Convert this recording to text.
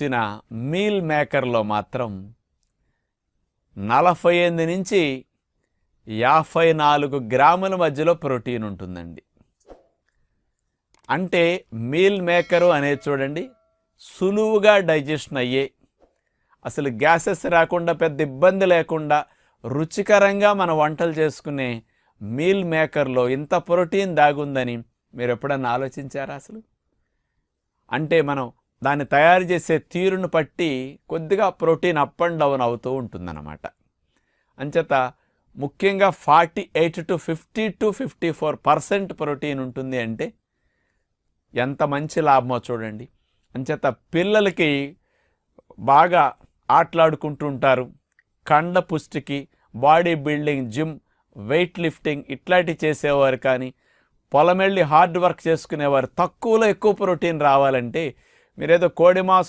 ఇచ్చిన మీల్ మేకర్లో మాత్రం నలభై ఎనిమిది నుంచి యాభై నాలుగు గ్రాముల మధ్యలో ప్రోటీన్ ఉంటుందండి. అంటే మీల్ మేకరు అనేది చూడండి సులువుగా డైజెషన్ అయ్యే అసలు గ్యాసెస్ రాకుండా పెద్ద ఇబ్బంది లేకుండా రుచికరంగా మన వంటలు చేసుకునే మీల్ మేకర్లో ఇంత ప్రోటీన్ దాగుందని మీరు ఎప్పుడన్నా ఆలోచించారా అసలు? అంటే మనం దాన్ని తయారు చేసే తీరును బట్టి కొద్దిగా ప్రోటీన్ అప్ అండ్ డౌన్ అవుతూ ఉంటుందన్నమాట. అంచేత ముఖ్యంగా forty eight to fifty to fifty four percent protein ఉంటుంది అంటే ఎంత మంచి లాభమో చూడండి. అంచేత పిల్లలకి బాగా ఆటలాడుకుంటూ ఉంటారు. కండ పుష్టికి body building gym weight lifting ఇట్లాంటివి చేసేవారు కానీ పొలం వెళ్ళి హార్డ్ వర్క్ చేసుకునేవారు తక్కువలో ఎక్కువ ప్రోటీన్ రావాలంటే మీరేదో కోడి మాంసం